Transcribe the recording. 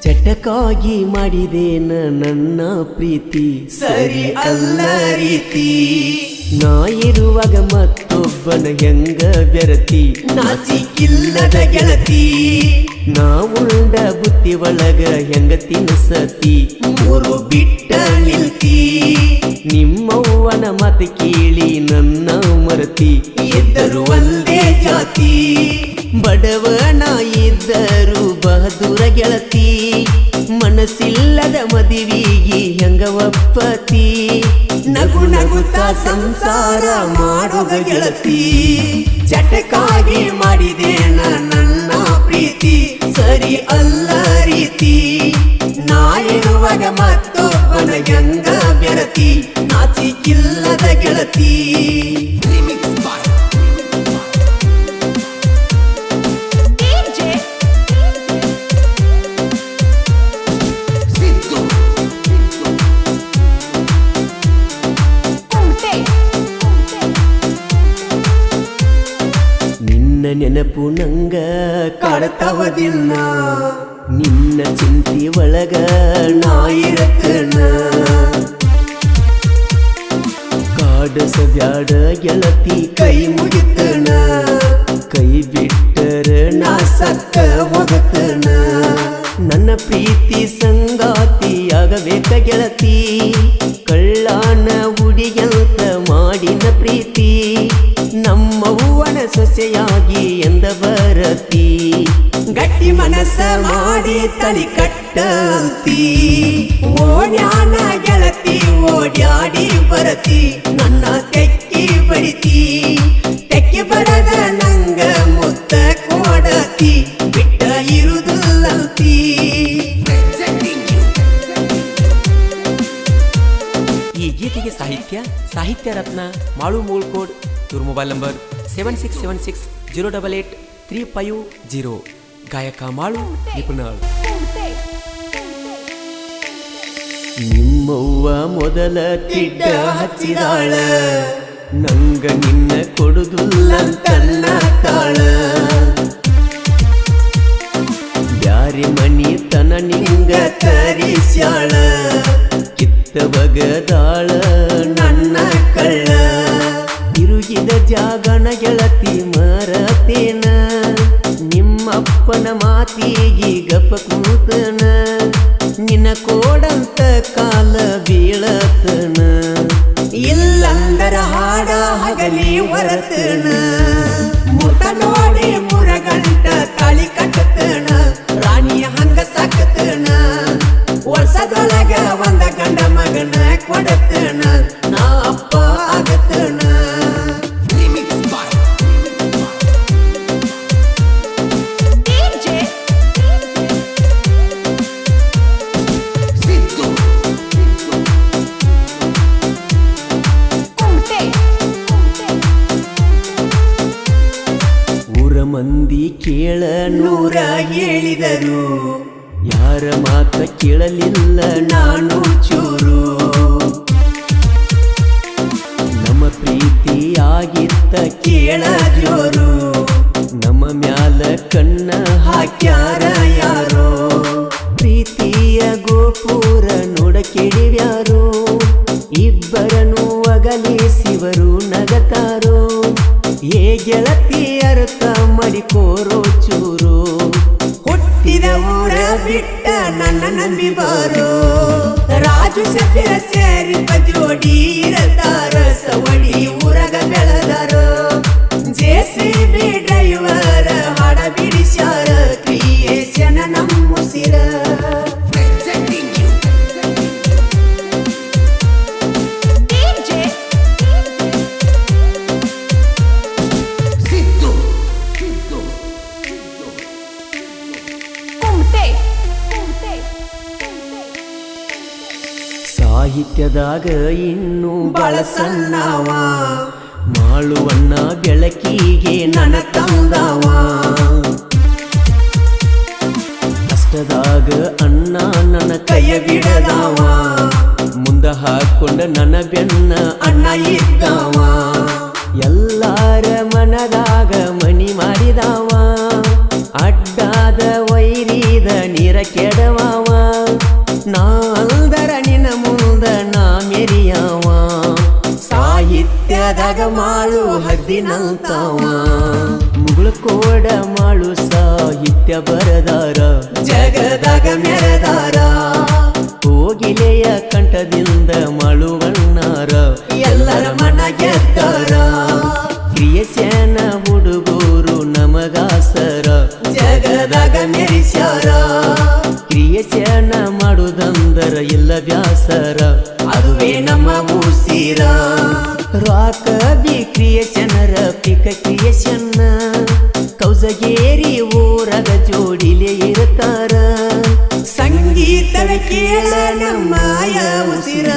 ಚಟಕ್ಕಾಗಿ ಮಾಡಿದೇನ ನನ್ನ ಪ್ರೀತಿ? ಸರಿ ಅಲ್ಲ ರೀತಿ. ನಾ ಇರುವಾಗ ಮತ್ತೊಬ್ಬನ ಹೆಂಗ ಬೆರತಿ? ನಾಚಿಕಿಲ್ಲದ ಗೆಳತಿ. ನಾ ಉಂಡ ಬುತ್ತಿ ಒಳಗ ಹೆಂಗ ತಿನ್ಸತಿ ಮೂರು ಬಿಟ್ಟ ನಿಲ್ತಿ. ನಿಮ್ಮವ್ವನ ಮತ ಕೇಳಿ ನನ್ನ ಮರತಿ. ಇದ್ದರು ಒಂದೇ ಜಾತಿ. ಬಡವನ ಇದ್ದರು ಬಹದೂರ ಗೆಳತಿ. ಮನಸ್ಸಿಲ್ಲದ ಮದುವಿಗೆ ಹೆಂಗ ಒಪ್ಪತಿ ನಗು ನಗುತ್ತ ಸಂಸಾರ ಮಾಡುವ ಗೆಳತಿ. ಚಟಕ್ಕಾಗಿ ಮಾಡಿದೆ ನನ್ನ ಪ್ರೀತಿ. ಸರಿ ಅಲ್ಲ ರೀತಿ. ನಾ ಮತ್ತೊಬ್ಬನ ಗಂಗ ಬೆರತಿ ನಾಚಿಕಿಲ್ಲದ ಗೆಳತಿ. ನಿನ್ನ ನೆನಪು ನಂಗ ಕಾಡತವ ದಿನ ನಿನ್ನ ಚಿಂತಿ ಒಳಗ ನಾ ಕಾಡ ಸದ್ಯಾಡ ಗೆಳತಿ ಕೈ ಮುಗಿತನ. ಕೈ ಬಿಟ್ಟರ ನಾ ಸತ್ತ ಹೋಗತನ. ನನ್ನ ಪ್ರೀತಿ ಸಂಗಾತಿಯಾಗಬೇಕ ಗೆಳತಿ. ಕಳ್ಳಾನ ಹುಡಿಯಂತ ಮಾಡಿನ ಪ್ರೀತಿ ನಮ್ಮವ್ವನ ಸೊಸೆಯಾಗಿ ಎಂದ ಬರತಿ ಗಟ್ಟಿ ಮನಸ್ಸ ಮಾಡಿ ತಲಿ ಕಟ್ಟಂತಿ. ಓಡ್ಯಾನ ಗೆಳತಿ, ಓಡ್ಯಾಡಿ ಬರತಿ. ನನ್ನ ತೆಕ್ಕಿ ಬಡಿತಿ. ತೆಕ್ಕಿ ಬರದ ನಂಗ ಮುತ್ತ ಕೊಡತಿ. ಬಿಟ್ಟ ಇರುದಿಲ್ಲಂತಿ ಈ ಗೀತೆಗೆ ಸಾಹಿತ್ಯ ಸಾಹಿತ್ಯ ರತ್ನ, ಮಾಳು ಮೂಳ್ಕೋಡ್, ಇವ್ರ mobile number seven six seven six zero double eight three five zero ಗಾಯಕ ಮಾಳು, ನಿಪುಣಾಳ್. ನಿಮ್ಮವ್ವ ಮೊದಲ ತಿಡ್ಡ ಹಚ್ಚಿದಾಳ. ನಂಗ ನಿನ್ನ ಕೊಡುದಿಲ್ಲ ತನ್ನ ತಾಳ. ಯಾರಿ ಮನಿ ತನ ನಿಂಗ ತರಿಸ್ಯಾಳ. ಕಿತ್ತ ಬಗದಾಳ ನನ್ನ ಕಳ್ಳ. ತಿರುಗಿದ ಜಾಗಣ ಗೆಳತಿ ಮರತೇನ. ನಿಮ್ಮಪ್ಪನ ಮಾತಿಗೆ ಗಪ ಕೂತನ. ನಿನ್ನ ಕೋಡಂತ ಕಾಲ ಬೀಳತನ. ಇಲ್ಲಂದರ ಹಾಡ ಹಗಲಿ ಹೊರತನ. ಕೇಳ ನೂರ ಹೇಳಿದರು. ಯಾರ ಮಾತ ಕೇಳಲಿಲ್ಲ ನಾನು ಚೂರು. ನಮ್ಮ ಪ್ರೀತಿ ಆಗಿತ್ತ ಕೇಳ ಜೋರು. ನಮ್ಮ ಮ್ಯಾಲ ಕಣ್ಣ ಹಾಕ್ಯಾರ ಯಾರೋ. ಪ್ರೀತಿಯ ಏ ಗೆಳತಿ ಅರ್ಥ ಮಾಡಿಕೋರೋ ಚೂರು ಹುಟ್ಟಿದ ಊರ ಬಿಟ್ಟ ನನ್ನ ನಂಬಿ ಬಾರೋ ರಾಜು ಸಭ್ಯರ ಸೇರಿ ಜೋಡಿ ಇರತಾರ ಸಾಹಿತ್ಯದಾಗ ಇನ್ನೂ ಬಾಳ ಸಣ್ಣವ. ಮಾಳುವಣ್ಣ ಬೆಳಕಿಗೆ ನನ ತಂದವ. ಕಷ್ಟದಾಗ ಅಣ್ಣ ನನ್ನ ಕೈಯ ಬಿಡದವ. ಮುಂದ ಹಾಕೊಂಡ ನನ್ನ ಬೆನ್ನ ಅಣ್ಣ ಇದ್ದವ. ಸಾಹಿತ್ಯದಾಗ ಮಾಳು ಹದ್ದಿನಂತವ. ಮುಗುಳು ಕೋಡ ಮಾಳು ಸಾಹಿತ್ಯ ಬರದಾರ. ಜಗದಾಗ ಮೆರೆದಾರ. ಹೋಗಿಲೆಯ ಕಂಠದಿಂದ ಮಾಳುವಣ್ಣಾರ ಎಲ್ಲರ ಮನ ಗೆದ್ದಾರ. ಕ್ರಿಯಸ್ಯಾನ ಹುಡುಗೂರು ನಮಗಾಸರ. ಜಗದಾಗ ಮೆರಿಸ್ಯಾರ. ಕ್ರಿಯಸ್ಯಾನ ಮಾಡುದಂದರ ಇಲ್ಲ ವ್ಯಾಸರ. ಅದುವೇ ನಮ್ಮ ಉಸಿರ ರಾಕ ಬಿ ಪಿಕ ಕ್ರಿಯೇಷನ್ ಕೌಸಗೇರಿ ಊರಗ ಜೋಡಿಲೆ ಇರ್ತಾರ. ಸಂಗೀತದ ಕೇಳ ನಮ್ಮ ಉಸಿರ.